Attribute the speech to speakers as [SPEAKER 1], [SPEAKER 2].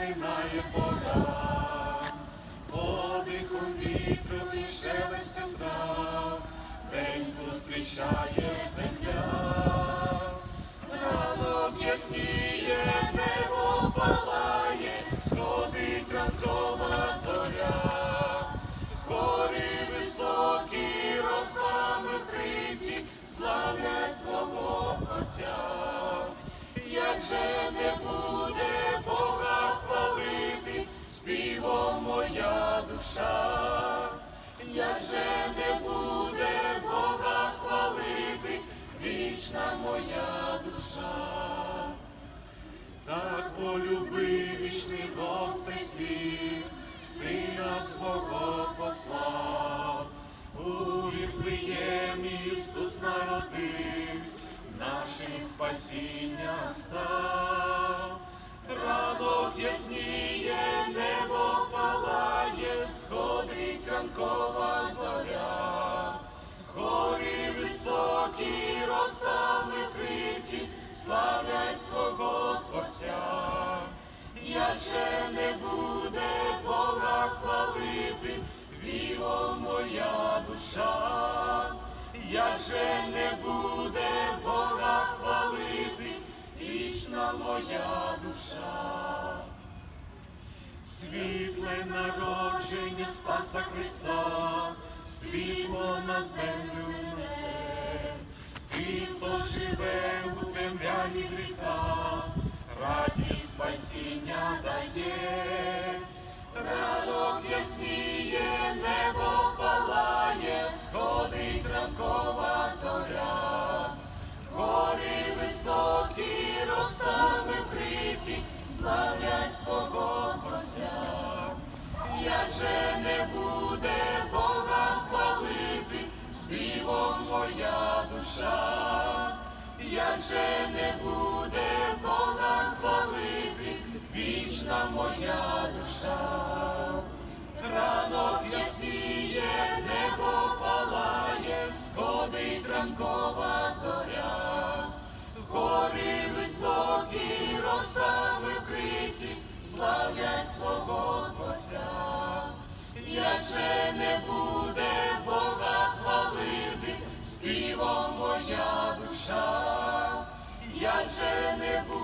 [SPEAKER 1] минає пора, подихом вітру і шелестем трав, день зустрічає земля, ранок ясніє, небо палає, сходить ранкова зоря, гори високі, росами вкриті, славлять свого Отця, як же не буде. Душа, як же не буде Бога хвалити, вічна моя душа. Так полюбив вічний Бог цей сина свого послав. У Віфлеємі Ісус народився, нашим спасінням став. Свого Творця. Як же не буде Бога хвалити, співом моя душа, як же не буде Бога хвалити, вічна моя душа. Світле народження Спаса Христа, світло на землю не буде Бога хвалити, вічна моя душа, ранок ясніє, небо палає, сходить ранкова зоря, гори високі, росами вкриті, славлять свого Творця. Як же не буде Бога хвалити, співом моя душа як же не буде.